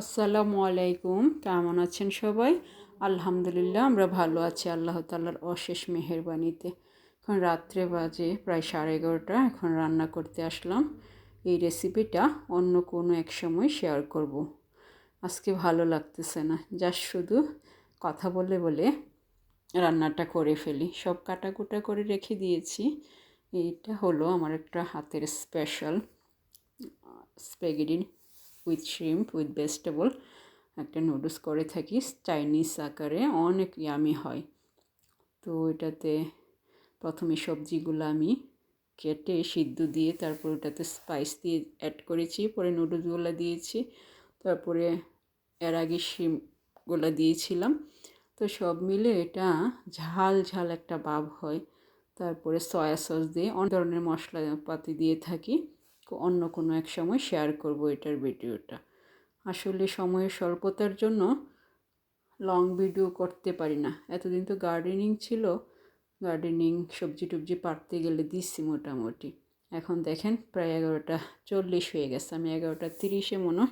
আসসালামু আলাইকুম। কেমন আছেন সবাই? আলহামদুলিল্লাহ, আমরা ভালো আছি আল্লাহ তাল্লার অশেষ মেহরবানিতে। এখন রাত্রে বাজে প্রায় সাড়ে এগারোটা, এখন রান্না করতে আসলাম। এই রেসিপিটা অন্য কোনো এক সময় শেয়ার করব। আজকে ভালো লাগতেছে না, জাস্ট শুধু কথা বলে বলে রান্নাটা করে ফেলি। সব কাটাকুটা করে রেখে দিয়েছি। এইটা হলো আমার একটা হাতের special spaghetti with shrimp with vegetable একটা নুডলস করে থাকি চাইনিজ আকারে অনেক ইয়ামি হয়। তো এটাতে প্রথমে সবজিগুলো আমি কেটে সিদ্ধ দিয়ে তারপর ওটাতে স্পাইস দিয়ে অ্যাড করেছি, পরে নুডলসগুলো দিয়েছি, তারপরে এর আগে শিমগুলো দিয়েছিলাম। তো সব মিলে এটা ঝাল ঝাল একটা ভাব হয়। তারপরে সয়া সস দিয়ে অনেক ধরনের মশলাপাতি দিয়ে থাকি। অন্য কোনো এক সময় শেয়ার করব এটার ভিডিওটা। আসলে সময়ের স্বল্পতার জন্য লং ভিডিও করতে পারি না। এতদিন তো গার্ডেনিং ছিল। গার্ডেনিং সবজি টবজি পারতে গেলে দিচ্ছি মোটামুটি। এখন দেখেন প্রায় এগারোটা চল্লিশ হয়ে গেছে। আমি এগারোটা তিরিশে মনে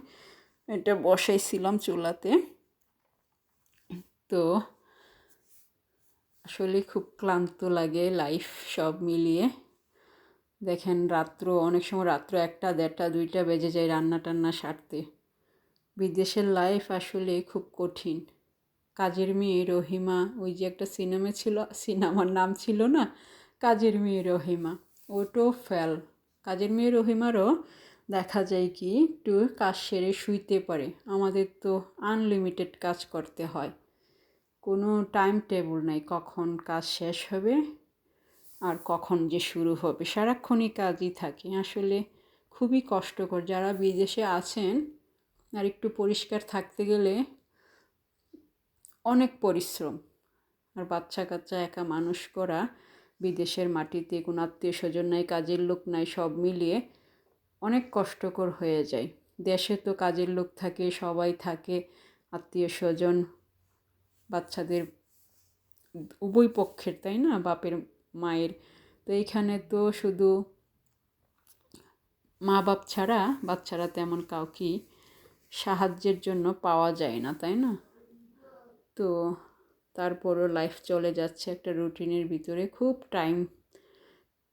এটা বসাইছিলাম চুলাতে। তো আসলে খুব ক্লান্ত লাগে লাইফ সব মিলিয়ে। দেখেন রাত্র, অনেক সময় রাত্র একটা, দেড়টা, দুইটা বেজে যায় রান্না টান্না সারতে। বিদেশের লাইফ আসলে খুব কঠিন। কাজের মেয়ে রহিমা, ওই যে একটা সিনেমা ছিল সিনেমার নাম ছিল না? কাজের মেয়ে রহিমা ওটাও ফেল। কাজের মেয়ে রহিমারও দেখা যায় কি, একটু কাজ সেরে শুইতে পারে। আমাদের তো আনলিমিটেড কাজ করতে হয়। কোনো টাইম টেবিল নাই, কখন কাজ শেষ হবে? আর কখন যে শুরু হবে, সারাক্ষণই কাজই থাকে। আসলে খুবই কষ্টকর। যারা বিদেশে আছেন আর একটু পরিষ্কার থাকতে গেলে অনেক পরিশ্রম। আর বাচ্চা কাচ্চা একা মানুষ করা, বিদেশের মাটিতে কোনো আত্মীয় স্বজন নাই, কাজের লোক নাই, সব মিলিয়ে অনেক কষ্টকর হয়ে যায়। দেশে তো কাজের লোক থাকে, সবাই থাকে আত্মীয় স্বজন বাচ্চাদের উভয় পক্ষের, তাই না? বাপের মায়ের। তো এইখানে তো শুধু মা বাপ ছাড়া বাচ্চারা তেমন কাউকেই সাহায্যের জন্য পাওয়া যায় না, তাই না? তো তারপরও লাইফ চলে যাচ্ছে একটা রুটিনের ভিতরে। খুব টাইম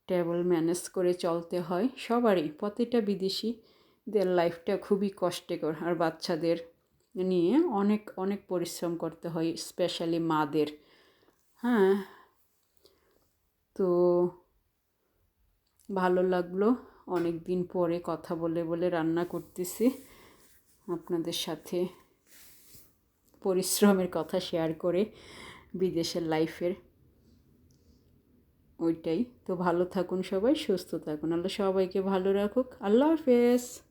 টেবল ম্যানেজ করে চলতে হয় সবারই। প্রতিটা বিদেশিদের লাইফটা খুবই কষ্টকর। আর বাচ্চাদের নিয়ে অনেক অনেক পরিশ্রম করতে হয় স্পেশালি মাদের। হ্যাঁ তো ভালো লাগল অনেক দিন পরে কথা বলে বলে রান্না করতেছি। আপনাদের সাথে পরিশ্রমের কথা শেয়ার করে বিদেশের লাইফের ওইটাই। তো ভালো থাকুন সবাই, সুস্থ থাকুন। আল্লাহ সবাইকে ভালো রাখুক। আল্লাহ হাফেজ।